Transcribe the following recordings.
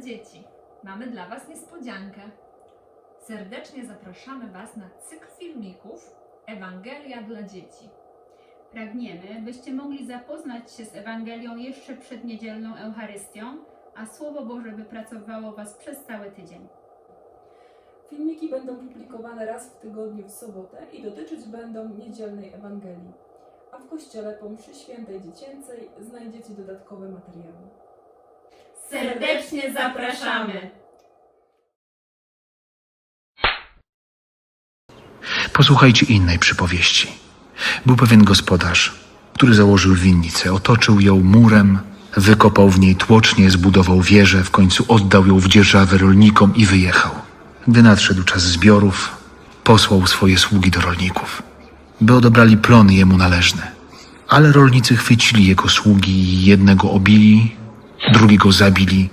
Dzieci, mamy dla Was niespodziankę. Serdecznie zapraszamy Was na cykl filmików Ewangelia dla dzieci. Pragniemy, byście mogli zapoznać się z Ewangelią jeszcze przed niedzielną Eucharystią, a Słowo Boże by pracowało Was przez cały tydzień. Filmiki będą publikowane raz w tygodniu w sobotę i dotyczyć będą niedzielnej Ewangelii. A w kościele po mszy świętej dziecięcej znajdziecie dodatkowe materiały. Serdecznie zapraszamy! Posłuchajcie innej przypowieści. Był pewien gospodarz, który założył winnicę, otoczył ją murem, wykopał w niej tłocznie, zbudował wieżę, w końcu oddał ją w dzierżawę rolnikom i wyjechał. Gdy nadszedł czas zbiorów, posłał swoje sługi do rolników, by odebrali plony jemu należne. Ale rolnicy chwycili jego sługi i jednego obili, drugiego zabili,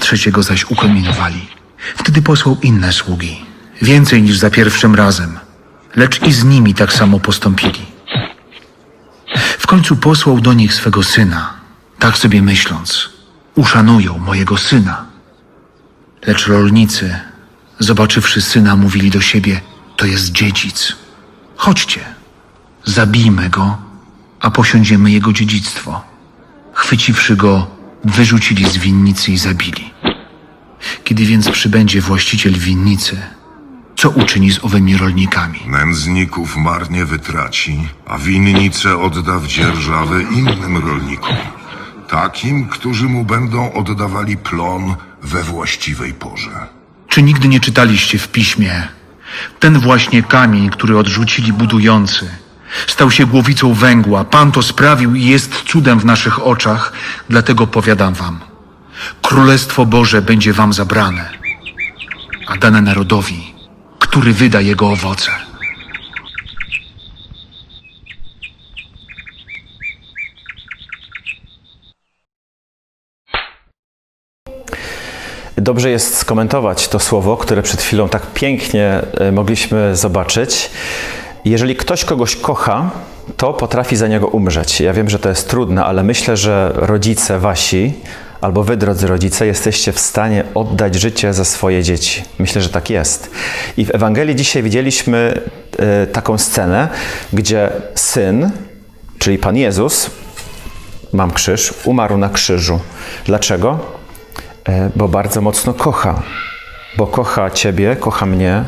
trzeciego zaś ukamienowali. Wtedy posłał inne sługi, więcej niż za pierwszym razem, lecz i z nimi tak samo postąpili. W końcu posłał do nich swego syna, tak sobie myśląc, uszanują mojego syna. Lecz rolnicy, zobaczywszy syna, mówili do siebie, to jest dziedzic. Chodźcie, zabijmy go, a posiądziemy jego dziedzictwo. Chwyciwszy go, wyrzucili z winnicy i zabili. Kiedy więc przybędzie właściciel winnicy, co uczyni z owymi rolnikami? Nędzników marnie wytraci, a winnicę odda w dzierżawę innym rolnikom. Takim, którzy mu będą oddawali plon we właściwej porze. Czy nigdy nie czytaliście w piśmie? Ten właśnie kamień, który odrzucili budujący, stał się głowicą węgła. Pan to sprawił i jest cudem w naszych oczach, dlatego powiadam wam. Królestwo Boże będzie wam zabrane, a dane narodowi, który wyda jego owoce. Dobrze jest skomentować to słowo, które przed chwilą tak pięknie e, mogliśmy zobaczyć. Jeżeli ktoś kogoś kocha, to potrafi za niego umrzeć. Ja wiem, że to jest trudne, ale myślę, że rodzice wasi, albo wy, drodzy rodzice, jesteście w stanie oddać życie za swoje dzieci. Myślę, że tak jest. I w Ewangelii dzisiaj widzieliśmy e, taką scenę, gdzie syn, czyli Pan Jezus, mam krzyż, umarł na krzyżu. Dlaczego? E, bo bardzo mocno kocha. Bo kocha Ciebie, kocha mnie.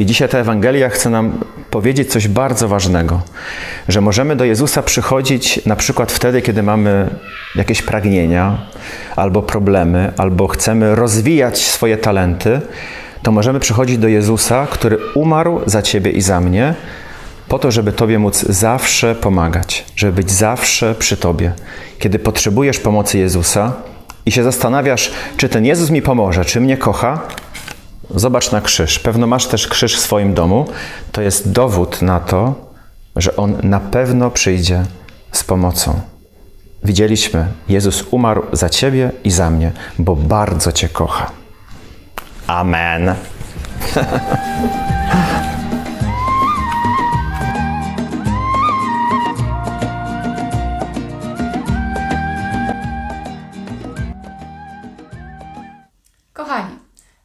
I dzisiaj ta Ewangelia chce nam powiedzieć coś bardzo ważnego, że możemy do Jezusa przychodzić na przykład wtedy, kiedy mamy jakieś pragnienia, albo problemy, albo chcemy rozwijać swoje talenty, to możemy przychodzić do Jezusa, który umarł za Ciebie i za mnie, po to, żeby Tobie móc zawsze pomagać, żeby być zawsze przy Tobie. Kiedy potrzebujesz pomocy Jezusa i się zastanawiasz, czy ten Jezus mi pomoże, czy mnie kocha, zobacz na krzyż. Pewno masz też krzyż w swoim domu. To jest dowód na to, że On na pewno przyjdzie z pomocą. Widzieliśmy, Jezus umarł za Ciebie i za mnie, bo bardzo Cię kocha. Amen. Kochani,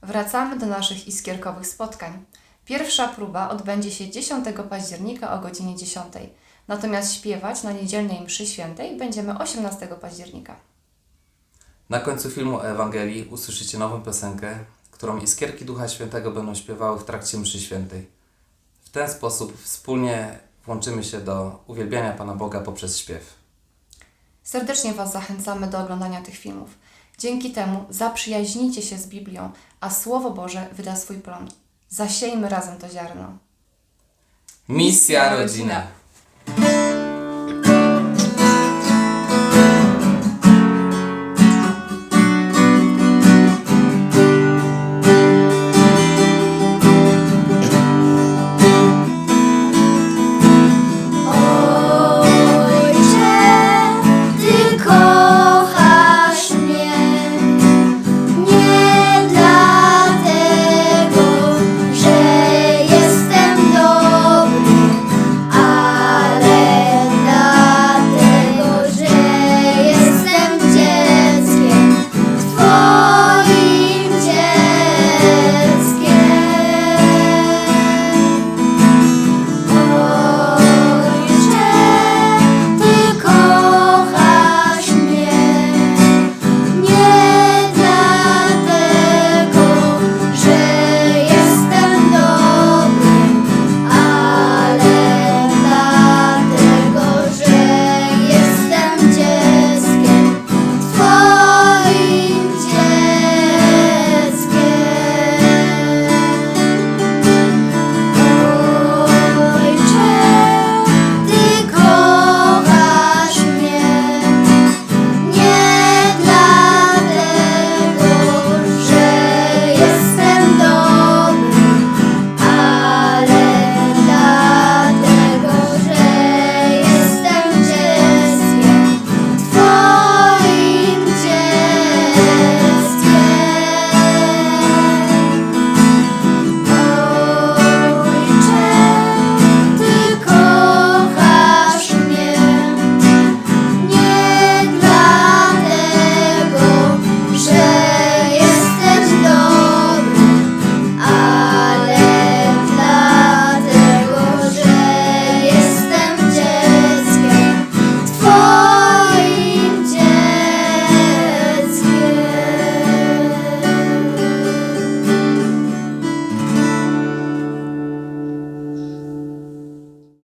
wracamy do naszych iskierkowych spotkań. Pierwsza próba odbędzie się 10 października o godzinie 10. Natomiast śpiewać na niedzielnej mszy świętej będziemy 18 października. Na końcu filmu o Ewangelii usłyszycie nową piosenkę, którą Iskierki Ducha Świętego będą śpiewały w trakcie mszy świętej. W ten sposób wspólnie włączymy się do uwielbiania Pana Boga poprzez śpiew. Serdecznie Was zachęcamy do oglądania tych filmów. Dzięki temu zaprzyjaźnicie się z Biblią, a Słowo Boże wyda swój plon. Zasiejmy razem to ziarno. Misja Rodzina!